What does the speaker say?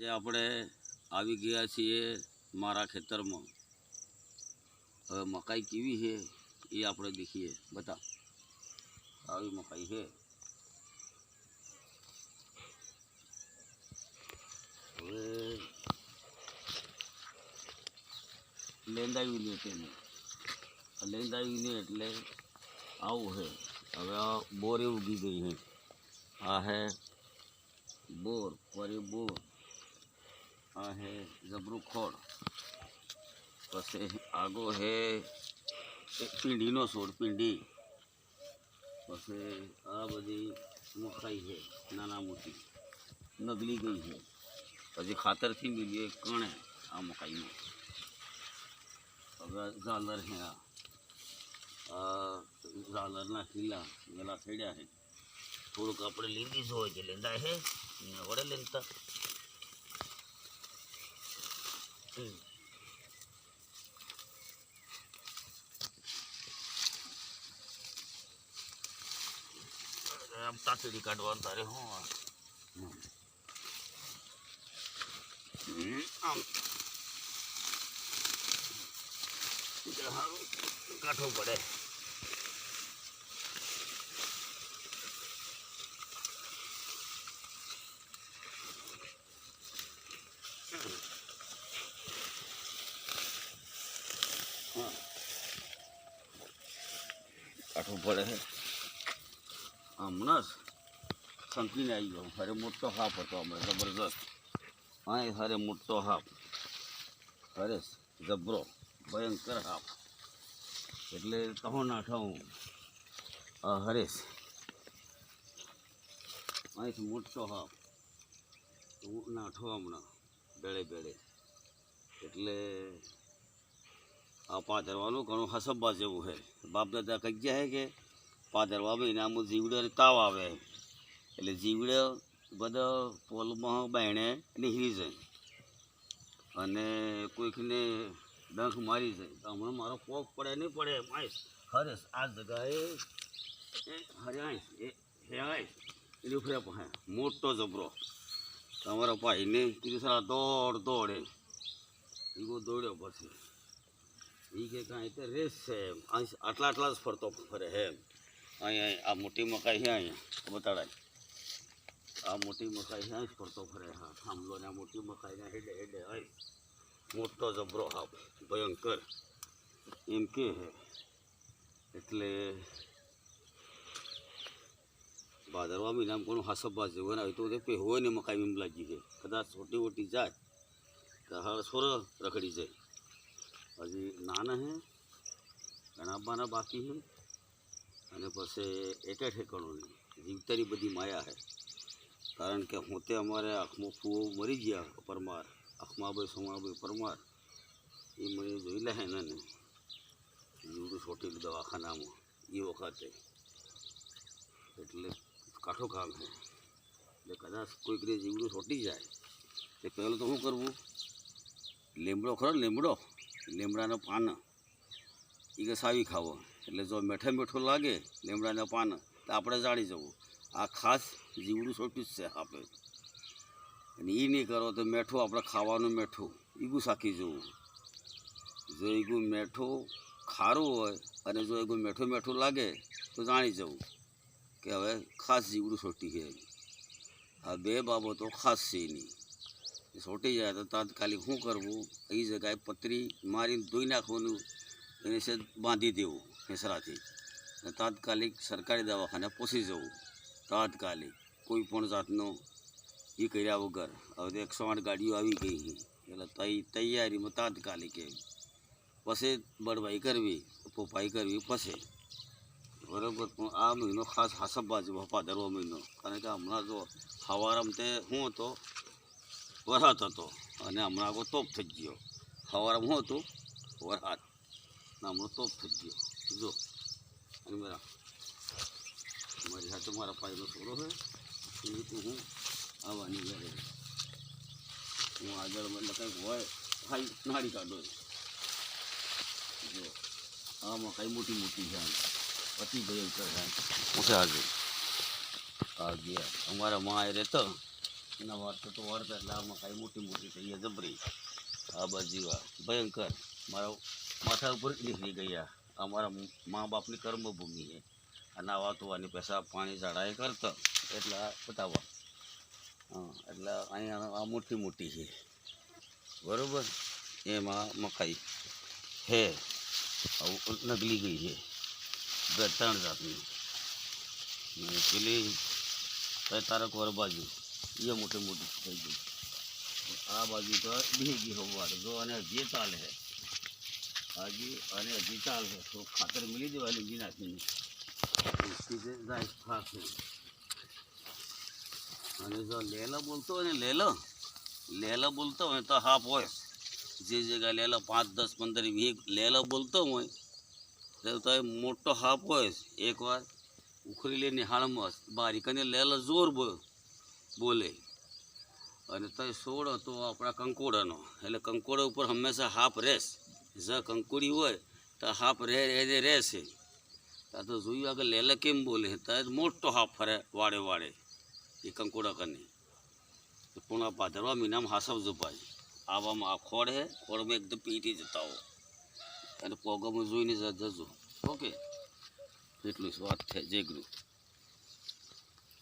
આજે આપણે આવી ગયા છીએ મારા ખેતરમાં. હવે મકાઈ કેવી છે એ આપણે દેખીએ. બતા આવી મકાઈ છે. હવે લેંદાવી લે તેને. લેંદાવી લે એટલે આવું છે. હવે આ બોર ઉગી ગઈ છે. આ હે બોર, પરી બોર. આ હે જબરું ખોળ પછી આગો હે એક પીંડીનો છોડ પીંડી પછી આ બધી મકાઈ છે નાના મોટી નગલી ગઈ છે પછી ખાતરથી મિલીએ કણે આ મકાઈમાં હવે ઝાલર છે આ આ ઝાલરના ખીલા ગલા થડ્યા છે થોડુંક આપણે લીધી હોય છે લેંદા છે ને વડે લેતા હમ. આમ તાતડી કાઢવાનું તારે હું. આમ. કાઢવું પડે હા. કાઢવું પડે છે હમણાં જ સંકીને આવી ગયો. હારે મોટો હાફ હતો હમણાં જબરદસ્ત હા એ હારે મોટો હાફ હરે જબરો, ભયંકર હાફ એટલે કહો નાઠાવું આ હરેશ અહીંથી મોટો હાફ નાઠો હમણાં બેળે બેળે એટલે આ પાથરવાનું ઘણું હસબ્બા જેવું છે. બાપ દાદા કહી ગયા છે કે પાથરવા મહિનામાં જીવડે તાવ આવે. એટલે જીવડે બધા પોલમાં બાયણે નીકળી જાય. અને કોઈકને ડંખ મારી જાય. તો હમણાં મારો પોક પડે નહીં પડે માઈશ હરેશ આ જગાએ હરિયાઈશ એ હેવાઈશ એની ફરે પાસે મોટો જબરો તમારા ભાઈને કીધું સારા દોડ દોડે. એવો દોડ્યો પછી. એ કે કાંઈ તો રેસ છે એમ. આટલા આટલા જ ફરતો ફરે હે એમ. અહીંયા આ મોટી મકાઈ છે અહીંયા, બતાડાય. આ મોટી મકાઈ છે જ ફરતો ફરે હા. થાંભલો ને આ મોટી મકાઈને હેડે હેડે હોય મોટો જબરો હા ભયંકર. એમ કે હે. એટલે ભાદરવા મહિનામાં કોણ હાસબા જેવું ને તો હોય ને મકાઈ એમ લાગી છે. કદાચ છોટી મોટી જાય તો હળ સોર રખડી જાય. હજી નાના હે બાના બાકી છે અને પછી એકે ઠેકાણું નહીં. જીવતાની બધી માયા છે કારણ કે હું તે અમારે આંખમાં ફૂવો મરી ગયા, પરમાર, આંખમાં સોમાભાઈ પરમાર. એ મને જોઈ લે ને જીવડું છોટેલું દવાખાનામાં એ વખતે. એટલે કાઠો કામ છે એટલે કદાચ કોઈકને જીવડું છોટી જાય. તે પહેલું તો શું કરવું? લીમડો ખરો, લીમડો. લીમડાના પાન એ સાવી ખાવો. એટલે જો મીઠે મીઠું લાગે લીમડાના પાન, તો આપણે જાણી જવું. આ ખાસ જીવડું છોટ્યું જ છે આપે. અને એ નહીં કરો તો મેઠું, આપણે ખાવાનું મેઠું ઈગું સાખી જવું. જો ઈગું મેઠું ખારું હોય અને જો ઈગું મેઠું મેઠું લાગે, તો જાણી જવું કે હવે ખાસ જીવડું છોટી છે. આ બે બાબતો ખાસ છે એની. છોટી જાય તો તાત્કાલિક શું કરવું? એ જગ્યાએ પતરી મારીને ધોઈ નાખવાનું, એને છે બાંધી દેવું ફેસરાથી તાત્કાલિક સરકારી દવાખાને પહોંચી જવું. તાત્કાલિક, કોઈ પણ જાતનો એ કર્યા વગર. હવે તો એકસો આઠ ગાડીઓ આવી ગઈ એટલે તૈયારીમાં તાત્કાલિક એમ. પછી બળવાઈ કરવી પોપાઈ કરવી પછી. બરાબર, પણ આ મહિનો ખાસ હાસબા જેવો ભાદરવો મહિનો. કારણ કે હમણાં જો હવારામાં તે શું હતો? વરસાદ હતો અને હમણાં આગળ તોપ થઈ ગયો. હવારામાં શું હતું? વરસાદ. હમણાં તોપ થઈ ગયો. જો. અને બરા મારી સાથે મારા પાયનો છોડો છે. એ તો હું આવવાની ઘરે. હું આગળ મને કંઈક હોય, ખાઈ નાડી કાઢો. જો. આમાં મકાઈ મોટી મોટી છે પતિ ભયંકર છે. મોટા આગળ આ ગયા. અમારા માં એ રહેતો એના વાર્તા તો વાર્તા એટલે આ મકાઈ મોટી મોટી થઈ ગયા જબરી. આ બાજુ ભયંકર. મારા માથા ઉપર નીકળી ગયા. આ મારા મા બાપની કર્મભૂમિ છે. આ નાવા ધોવાની પેશાબ પાણી ઝાડા એ કરતા. એટલે આ બતાવવા. હા, એટલે અહીંયા આ મોટી મોટી છે. બરોબર? એમાં મકાઈ હે નગલી ગઈ છે. બે ત્રણ જાતની. પેલી તારક વર બાજુ એ મોટી મોટી થઈ ગઈ આ બાજુ તો બે ગી હોવાડ જો અને હજી ચાલે છે હજી અને હજી ચાલે છે તો ખાતર મળી દેવાની ઘી નાખીને જાય ખાશે અને જો લેલો બોલતો હોય ને, લેલો? લેલો બોલતો હોય તો હાફ હોય. જે જગ્યાએ લેલો પાંચ, દસ, પંદર, વીસ લેલો બોલતો હોય, તો મોટો હાફ હોય. એકવાર ઉખરી લઈને હાળમાં બારીકને લેલો જોર બોલ્યો બોલે. અને તય સોળ હતો આપણા કંકોડાનો. એટલે કંકોડા ઉપર હંમેશા હાફ રેસ જ કંકોડી હોય, તો હાફ રે રહે રહેશે. ત્યાં તો જોયું આગળ લેલે કેમ બોલે ત્યાં મોટો હાફ ફરે વાડે વાડે. એ કંકોડા કને. પૂણા ભાદરવા મહિનામાં હાસવ જપાય આવામાં આ ખોડ હે ખોડમાં એકદમ પીટી જતા હો અને પોગમાં જોઈને જજો. ઓકે? એટલું વાત છે. જય ગુરુ.